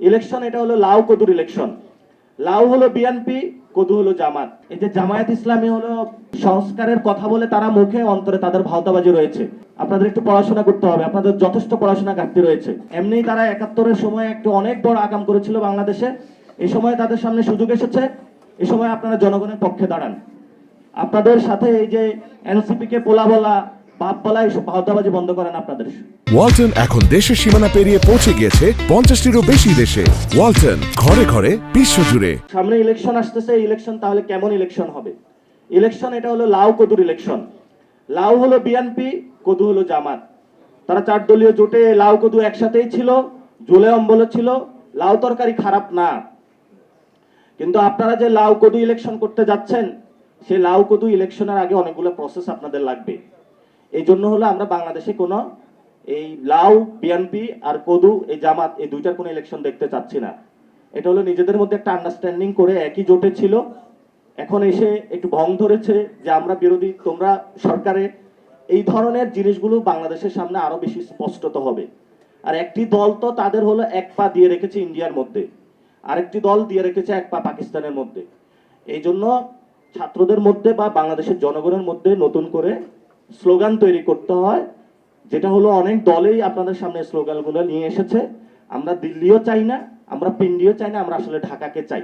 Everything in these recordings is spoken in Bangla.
ইলেকশন এটা হলো লাউ কদুর ইলেকশন লাউ হলো বিএনপি কদু হলো জামাত। এই যে জামায়াত ইসলামী হলো সংস্কারের কথা বলে তারা মুখে, অন্তরে তাদের ভাওতাবাজি রয়েছে। আপনাদের একটু পড়াশোনা করতে হবে, আপনাদের যথেষ্ট পড়াশোনা ঘাটতি রয়েছে। এমনি তারা একাত্তরের সময় একটু অনেক বড় আগাম করেছিল বাংলাদেশে। এই সময় তাদের সামনে সুযোগ এসেছে। এই সময় আপনারা জনগণের পক্ষে দাঁড়ান। আপনাদের সাথে এই যে এনসিপি কে পোলা বলা বন্ধ করেন আপনাদের। ওয়ালটন এখন দেশের সীমানা পেরিয়ে পৌঁছে গিয়েছে পঞ্চাশটিরও বেশি দেশে। ওয়ালটন ঘরে ঘরে বিশ্বজুড়ে। সামনে ইলেকশন আসতেছে ইলেকশন তাহলে কেমন ইলেকশন হবে? ইলেকশন এটা হলো লাউ কদুর ইলেকশন লাউ হলো বিএনপি কদু হলো জামাত। তারা চার দলীয় জোটে লাউ কদু একসাথেই ছিল জুলে অম্বল ছিল লাউ তরকারি খারাপ না। কিন্তু আপনারা যে লাউ কদু ইলেকশন করতে যাচ্ছেন সেই লাউ কদু ইলেকশনের আগে অনেকগুলো প্রসেস আপনাদের লাগবে। এই জন্য হলো আমরা বাংলাদেশে কোনো এই লাউ বিএনপি আর কদু, এই জামাত, এই দুইটার কোনো ইলেকশন দেখতে চাচ্ছি না। এটা হলো নিজেদের মধ্যে একটা আন্ডারস্ট্যান্ডিং করে একই জোটে ছিল। এখন এসে একটু ভং ধরেছে যে আমরা বিরোধী, তোমরা সরকারে। এই ধরনের জিনিসগুলো বাংলাদেশের সামনে আরও বেশি স্পষ্টত হবে। আর একটি দল তো তাদের হলো এক পা দিয়ে রেখেছে ইন্ডিয়ার মধ্যে। আরেকটি দল দিয়ে রেখেছে এক পা পাকিস্তানের মধ্যে। এই জন্য ছাত্রদের মধ্যে বা বাংলাদেশের জনগণের মধ্যে নতুন করে স্লোগান তৈরি করতে হয়, যেটা হলো অনেক দলেই আপনাদের সামনে স্লোগানগুলো নিয়ে এসেছে। আমরা দিল্লিও চাই না, আমরা পিন্ডিও চাই না, আমরা আসলে ঢাকাকে চাই।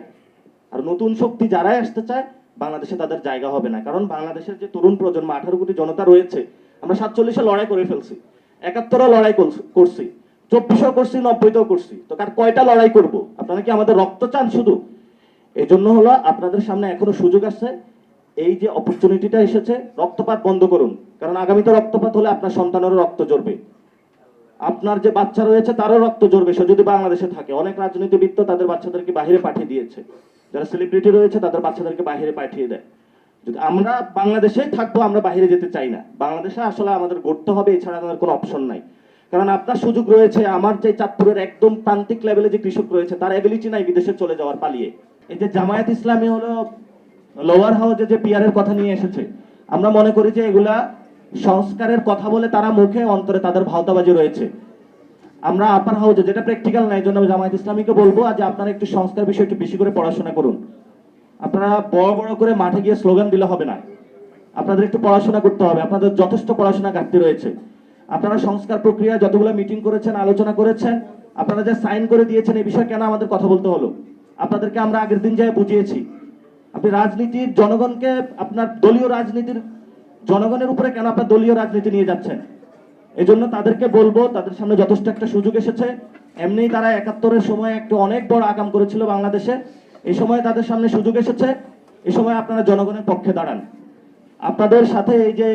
আর নতুন শক্তি যারাই আসতে চায়, বাংলাদেশে তাদের জায়গা হবে না। কারণ বাংলাদেশের যে তরুণ প্রজন্ম, আঠারো কোটি জনতা রয়েছে, আমরা সাতচল্লিশে লড়াই করে ফেলছি, একাত্তরও লড়াই করছি চব্বিশও করছি, নব্বইতেও করছি। তো কার কয়টা লড়াই করব? আপনারা কি আমাদের রক্ত চান শুধু? এই জন্য হলো আপনাদের সামনে এখনও সুযোগ আছে, এই যে অপরচুনিটিটা এসেছে, রক্তপাত বন্ধ করুন। কারণ আগামীতে রক্তপাত হলে আপনার সন্তানেরও রক্ত জ্বরবে আপনার যে বাচ্চা রয়েছে, তারও রক্ত জ্বরবে সে যদি বাংলাদেশে থাকে, অনেক রাজনীতিবিদ তো তাদের বাচ্চাদেরকে বাইরে পাঠিয়ে দিয়েছে। যারা সেলিব্রিটি রয়েছে, তাদের বাচ্চাদেরকে বাইরে পাঠিয়ে দেয়। যদি আমরা বাংলাদেশেই থাকব, আমরা বাইরে যেতে চাই না। বাংলাদেশে আসলে আমাদের গড়তে হবে, এছাড়া আমাদের কোনো অপশন নাই। কারণ আপনার সুযোগ রয়েছে, আমার যে চাঁদপুরের একদম প্রান্তিক লেভেলে যে কৃষক রয়েছে, তার এবিলিটি নাই বিদেশে চলে যাওয়ার পালিয়ে। এই যে জামায়াত ইসলামী হলো লোয়ার হাউসে যে পিয়ারের কথা নিয়ে এসেছে, আমরা মনে করি যে এগুলা সংস্কারের কথা বলে তারা মুখে, অন্তরে তাদের ভাওতাবাজি রয়েছে। আমরা আপার হাউসে যেটা প্র্যাকটিক্যাল নাই জন্য জামায়াত ইসলামীকে বলব যে আপনারা একটু সংস্কার বিষয়ে একটু বেশি করে পড়াশোনা করুন। আপনারা বড় বড় করে মাঠে গিয়ে স্লোগান দিলে হবে না। আপনাদের একটু পড়াশোনা করতে হবে। আপনাদের যথেষ্ট পড়াশোনা ঘাটতি রয়েছে। আপনারা সংস্কার প্রক্রিয়া যতগুলো মিটিং করেছেন, আলোচনা করেছেন, আপনারা যে সাইন করে দিয়েছেন, এই বিষয়ে কেন আমাদের কথা বলতে হলো? আপনাদেরকে আমরা আগের দিন যাই বুঝিয়েছি, আপনি রাজনীতির জনগণকে, আপনার দলীয় রাজনীতির জনগণের উপরে কেন আপনার দলীয় রাজনীতি নিয়ে যাচ্ছেন? এই জন্য তাদেরকে বলব, তাদের সামনে যথেষ্ট একটা সুযোগ এসেছে। এমনি তারা একাত্তরের সময় একটু অনেক বড় আগাম করেছিল বাংলাদেশে। এই সময় তাদের সামনে সুযোগ এসেছে। এই সময় আপনারা জনগণের পক্ষে দাঁড়ান। আপনাদের সাথে এই যে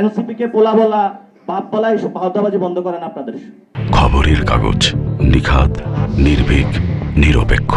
এনসিপি কে পোলা বলা, বাপ বলা, এইসব ভাওতাবাজি বন্ধ করেন আপনাদের। খবরের কাগজ নিখাত নির্ভীক, নিরপেক্ষ।